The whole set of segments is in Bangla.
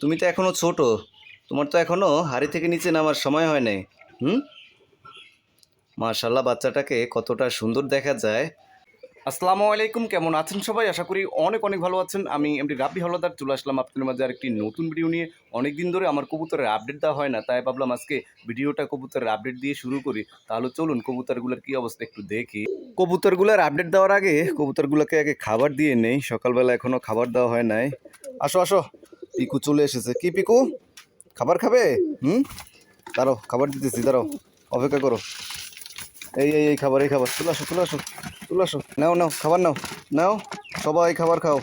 তুমি তো এখনও ছোট। তোমার তো এখনও হাড়ি থেকে নিচে নামার সময় হয় নাই, হুম? মাশাল্লাহ বাচ্চাটাকে কতটা সুন্দর দেখা যায়। আসসালামু আলাইকুম, কেমন আছেন সবাই? আশা করি অনেক অনেক ভালো আছেন। আমি এমডি রাব্বি হলদার, চলে আসলাম আপনাদের মাঝে আরেকটি নতুন ভিডিও নিয়ে। অনেক দিন ধরে আমার কবুতরের আপডেট দেওয়া হয় না, তাই ভাবলাম আজকে ভিডিওটা কবুতরের আপডেট দিয়ে শুরু করি। তাহলে চলুন কবুতরগুলোর কী অবস্থা একটু দেখি। কবুতরগুলোর আপডেট দেওয়ার আগে, কবুতরগুলোকে আগে খাবার দিয়ে নেই। সকালবেলা এখনও খাবার দেওয়া হয় নাই। আসো আসো। পিকু চলে এসেছে। কি পিকু? খাবার খাবে? হুম? দাঁড়ো খাবার দিতেছি দাঁড়ো অপেক্ষা করো। এই এই এই খাবার এই খাবার, চলে আসো তুলে আসো, চলে আসো। নাও নাও, খাবার নাও নাও, সবাই খাবার খাও।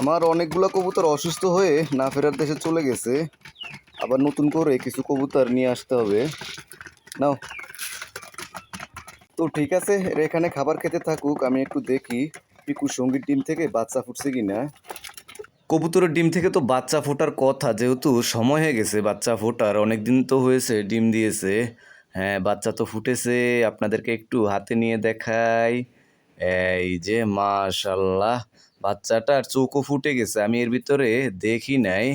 আমার অনেকগুলো কবুতর অসুস্থ হয়ে না ফেরার দেশে চলে গেছে। আবার নতুন করে কিছু কবুতর নিয়ে আসতে হবে। নাও। তো ঠিক আছে এখানে খাবার খেতে থাকুক, আমি একটু দেখি পিকু সঙ্গীর ডিম থেকে বাচ্চা ফুটছে কি না কবুতরের ডিম থেকে তো বাচ্চা ফোটার কথা, যেহেতু সময় হয়ে গেছে বাচ্চা ফোটার অনেক দিন তো হয়েছে, ডিম দিয়েছে। হ্যাঁ বাচ্চা তো ফুটেছে, আপনাদেরকে একটু হাতে নিয়ে দেখাই। এই যে, মাশাল্লাহ বাচ্চাটার চোখও ফুটে গেছে, আমি এর ভিতরে দেখি নাই।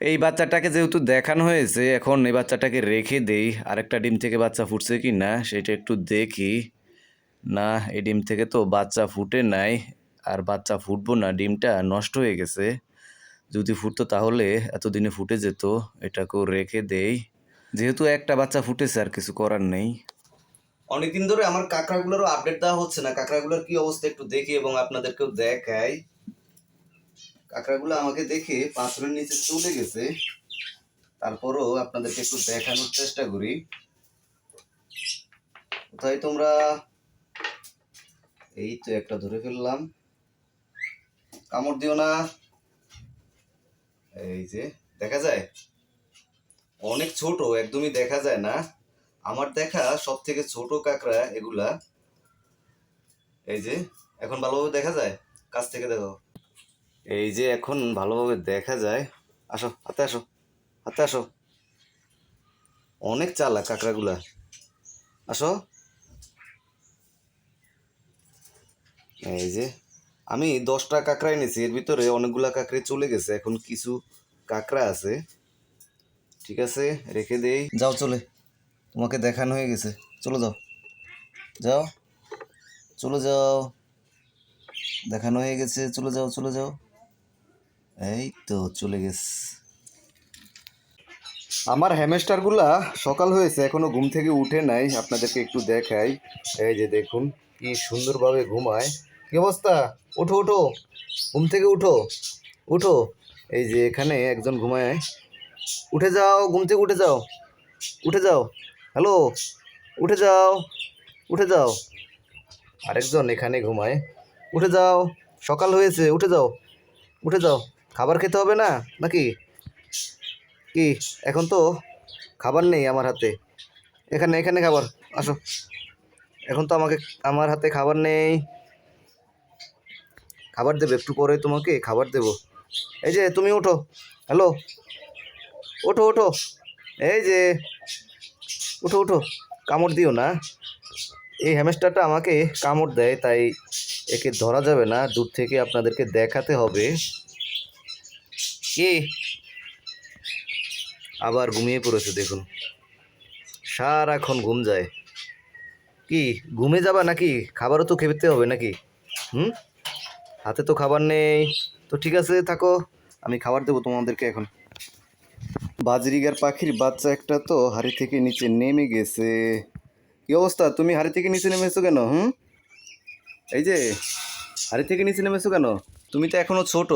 এই বাচ্চাটাকে যেহেতু দেখানো হয়েছে, এখন এই বাচ্চাটাকে রেখে দেই, আরেকটা ডিম থেকে বাচ্চা ফুটছে কি না সেটা একটু দেখি। না, এই ডিম থেকে তো বাচ্চা ফুটে নাই। আর বাচ্চা ফুটবো না, ডিমটা নষ্ট হয়ে গেছে। যদি ফুটতো তাহলে এতদিনে ফুটে যেত, এটাকেও রেখে দেই। যেহেতু একটা বাচ্চা ফুটেছে, আর কিছু করার নেই। অনেকদিন ধরে আমার কাঁকড়াগুলোরও আপডেট দেওয়া হচ্ছে না। কাঁকড়াগুলোর কি অবস্থা একটু দেখি এবং আপনাদেরকেও দেখাই। কাঁকড়াগুলো আমাকে দেখে পাথরের নিচে চলে গেছে। তারপরও আপনাদেরকে একটু দেখানোর চেষ্টা করি। কোথায় তোমরা? এই তো একটা ধরে ফেললাম। কামড় দিও না। এই যে, দেখা যায়? অনেক ছোট, একদমই দেখা যায় না। আমার দেখা সব থেকে ছোট কাঁকড়া এগুলা। এই যে, এখন ভালোভাবে দেখা যায়? কাছ থেকে দেখো। এই যে, এখন ভালোভাবে দেখা যায়। আসো, হাতে আসো হাতে আসো। অনেক চালাক কাঁকড়াগুলা। আসো। এই যে আমি দশটা কাঁকড়া এনেছি, এর ভিতরে অনেকগুলা কাঁকড়ে চলে গেছে, এখন কিছু কাঁকড়া আছে। ঠিক আছে, রেখে দেই। যাও, চলে। তোমাকে দেখানো হয়ে গেছে। চলে যাও। যাও। চলে যাও। দেখানো হয়ে গেছে। চলে যাও চলে যাও। এই তো চলে গেছে। আমার হ্যামেস্টারগুলা সকাল হয়েছে, এখনও ঘুম থেকে উঠে নাই। আপনাদেরকে একটু দেখাই। এই যে দেখুন, কি সুন্দরভাবে ঘুমায়। কি অবস্থা? ওঠো ওঠো ঘুম থেকে উঠো। উঠো। এই যে এখানে একজন ঘুমায়। উঠে যাও, ঘুম থেকে উঠে যাও। উঠে যাও। হ্যালো? উঠে যাও। উঠে যাও। আরেকজন এখানে ঘুমায়। উঠে যাও। সকাল হয়েছে, উঠে যাও। উঠে যাও। খাবার খেতে হবে না, নাকি? কি? এখন তো খাবার নেই আমার হাতে। এখানে এখানে খাবার। আসো। এখন তো আমাকে, আমার হাতে খাবার নেই। খাবার দেবে, একটু পরে তোমাকে খাবার দেব। এই যে, তুমি ওঠো। হ্যালো? ওঠো ওঠো। এই যে উঠো উঠো কামড় দিও না। এই হ্যামস্টারটা আমাকে কামড় দেয়, তাই একে ধরা যাবে না। দূর থেকে আপনাদেরকে দেখাতে হবে। কি? আবার ঘুমিয়ে পড়েছে, দেখুন। সারাক্ষণ ঘুম যায়। কি, ঘুমে যাবা নাকি? খাবারও তো খেতে হবে নাকি? হুম? হাতে তো খাবার নেই। তো ঠিক আছে, থাকো। আমি খাবার দেবো তোমাদেরকে এখন। বাজরিগার পাখির বাচ্চা একটা তো হাড়ি থেকে নিচে নেমে গেছে। কি অবস্থা? তুমি হাড়ি থেকে নিচে নেমেছো কেন, হুম? এই যে, হাড়ি থেকে নিচে নেমেছো কেন? তুমি তো এখনও ছোট।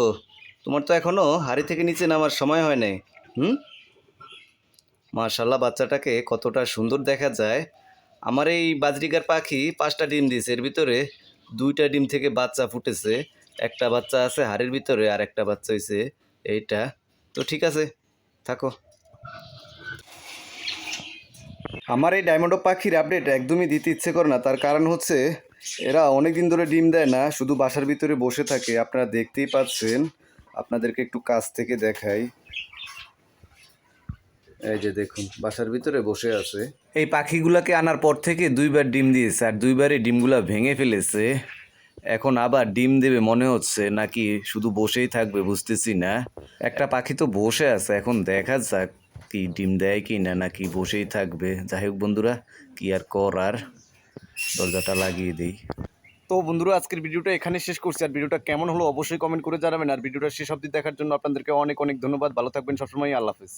তোমার তো এখনও হাড়ি থেকে নিচে নামার সময় হয় নাই, হুম? মাশাল্লাহ বাচ্চাটাকে কতটা সুন্দর দেখা যায়। আমার এই বাজরিগার পাখি পাঁচটা ডিম দিয়েছে, এর ভিতরে দুইটা ডিম থেকে বাচ্চা ফুটেছে, একটা বাচ্চা আছে হাড়ের ভিতরে আর একটা বাচ্চা হয়েছে এইটা। তো ঠিক আছে, থাকো। আমার এই ডায়মন্ড পাখির আপডেট একদমই দিতে ইচ্ছে করে না, তার কারণ হচ্ছে এরা অনেক দিন ধরে ডিম দেয় না, শুধু বাসার ভিতরে বসে থাকে। আপনারা দেখতেই পাচ্ছেন, আপনাদেরকে একটু কাছ থেকে দেখাই। এই যে দেখুন বাসার ভিতরে বসে আছে। এই পাখিগুলোকে আনার পর থেকে দুইবার ডিম দিয়েছে আর দুইবারই ডিমগুলো ভেঙে ফেলেছে। এখন আবার ডিম দেবে মনে হচ্ছে নাকি শুধু বসেই থাকবে বুঝতেছি না। একটা পাখি তো বসে আছে এখন দেখা যাক কি ডিম দেয় কি না নাকি বসেই থাকবে। যাই হোক বন্ধুরা কি আর করার দরজাটা লাগিয়ে দিই। তো বন্ধুরা আজকের ভিডিওটা এখানে শেষ করছি। আর ভিডিওটা কেমন হলো অবশ্যই কমেন্ট করে জানাবেন। আর ভিডিওটা শেষ অবধি দেখার জন্য আপনাদেরকে অনেক অনেক ধন্যবাদ। ভালো থাকবেন সবসময় আল্লাহ হাফিজ।